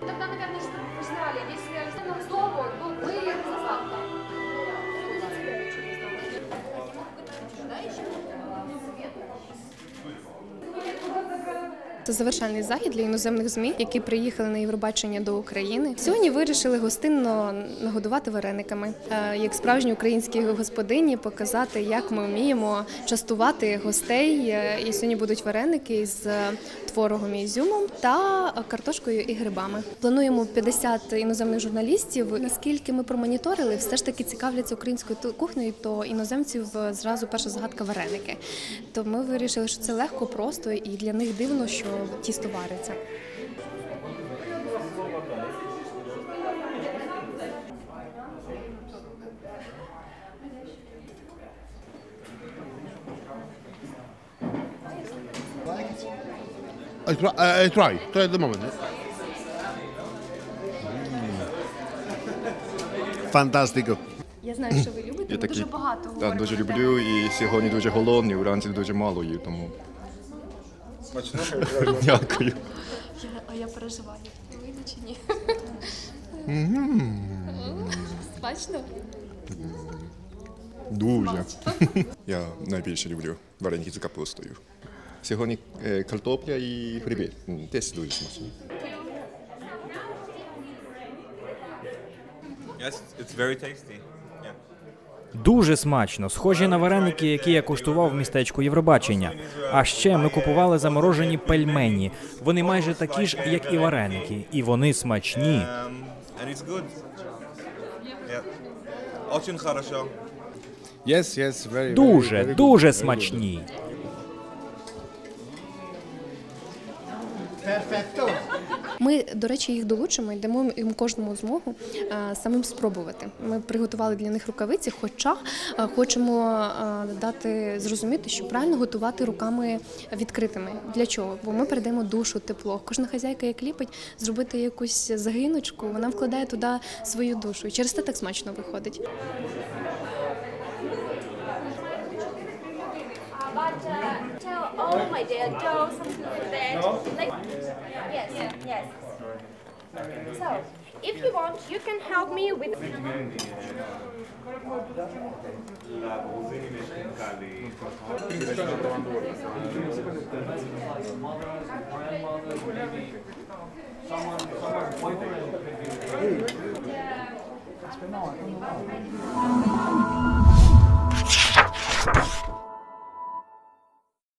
Тогда, наверное, что-то знали, если я ну, был бы засадка. Це завершальний захід для іноземних змі, які приїхали на Євробачення до України. Сьогодні вирішили гостинно нагодувати варениками, Е, як справжні українські господині, показати, як ми вміємо частувати гостей. Е, І сьогодні будуть вареники з творогом і ізюмом та картошкою і грибами. Плануємо 50 іноземних журналістів. Наскільки ми промоніторили, все ж таки цікавляться українською кухнею, то іноземців е, зразу перша загадка вареники. То ми вирішили, що це легко, просто і для них дивно, що тісто вариться. I try, I, I try, try at the moment. Fantastico. Я знаю, що ви любите. Я такий- дуже багато Так, дуже люблю і сьогодні дуже голодний, вранці дуже мало їв, тому. Дякую. А я переживаю. Вийде чи ні? Смачно? Дуже. Я найбільше люблю вареники з капустою. Сьогодні е, картопля і гриби. М, Теж дуже смачно. Yes, it's very tasty. Yeah. Дуже смачно, схожі на вареники, які я куштував в містечку Євробачення. А ще ми купували заморожені пельмені. Вони майже такі ж, як і вареники, і вони смачні. Дуже, дуже very good. Ми, до речі, їх долучимо і дамо їм кожному змогу самим спробувати. Ми приготували для них рукавиці, хоча хочемо дати зрозуміти, що правильно готувати руками відкритими. Для чого? Бо ми передаємо душу, тепло. Кожна хазяйка, як ліпить, зробити якусь загиночку, вона вкладає туди свою душу. І через це так смачно виходить. My dear, dough, something like that. Like, yes, yes. So, if you want, you can help me with.